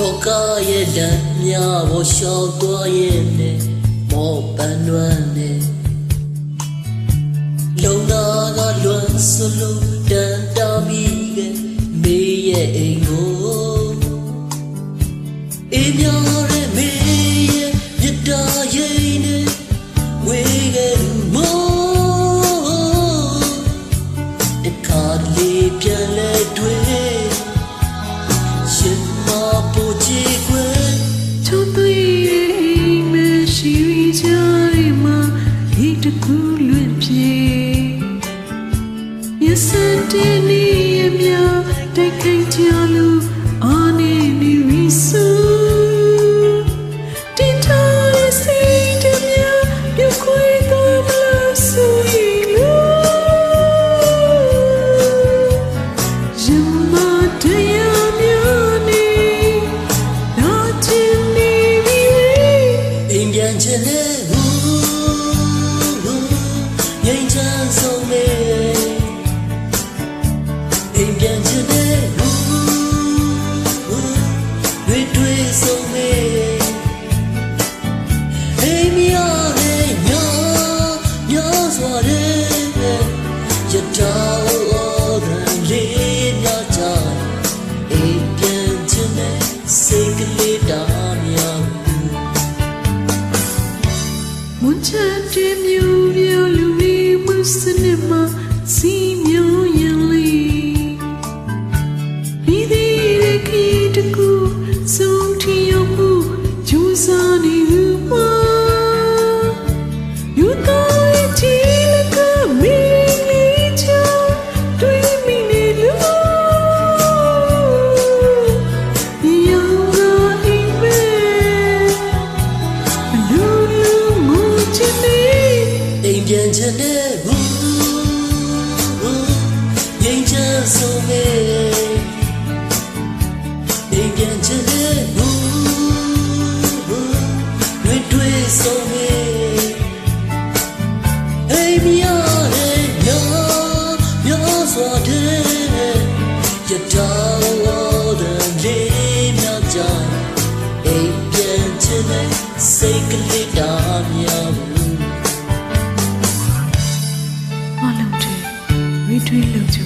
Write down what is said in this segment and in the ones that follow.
လောကရဲ့လမ်းများပေါ်လျှောက်သွားရဲ့နဲ့မောပန်းလွမ်းနဲ့လုံနာကလွမ်းစလုံးတန် တစ်ခုလွင့်ပြေမျက်စတဲ့နေရမြတိုက်ခိုက်ကြလို့အော်နေနေရီဆူတီတာစီတမြပြခွေတော်မလို့ဆူရင်လို့ရမတရားများနေတော့ချင်နေပြီအိမ်ပြန်ချင်လေဘူး မွန်ချတေမြူမြူလူမီမုစနေမစီမြူယန်လီဒီ စိတ်ကလေးတာမြောင်မလုံးတွေဝေးတွေလုံချ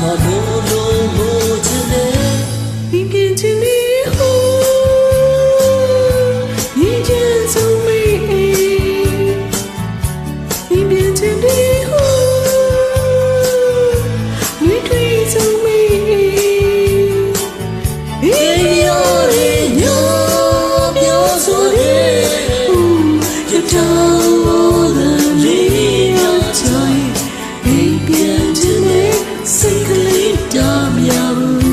মধুর বুঝলে တော်မြတ်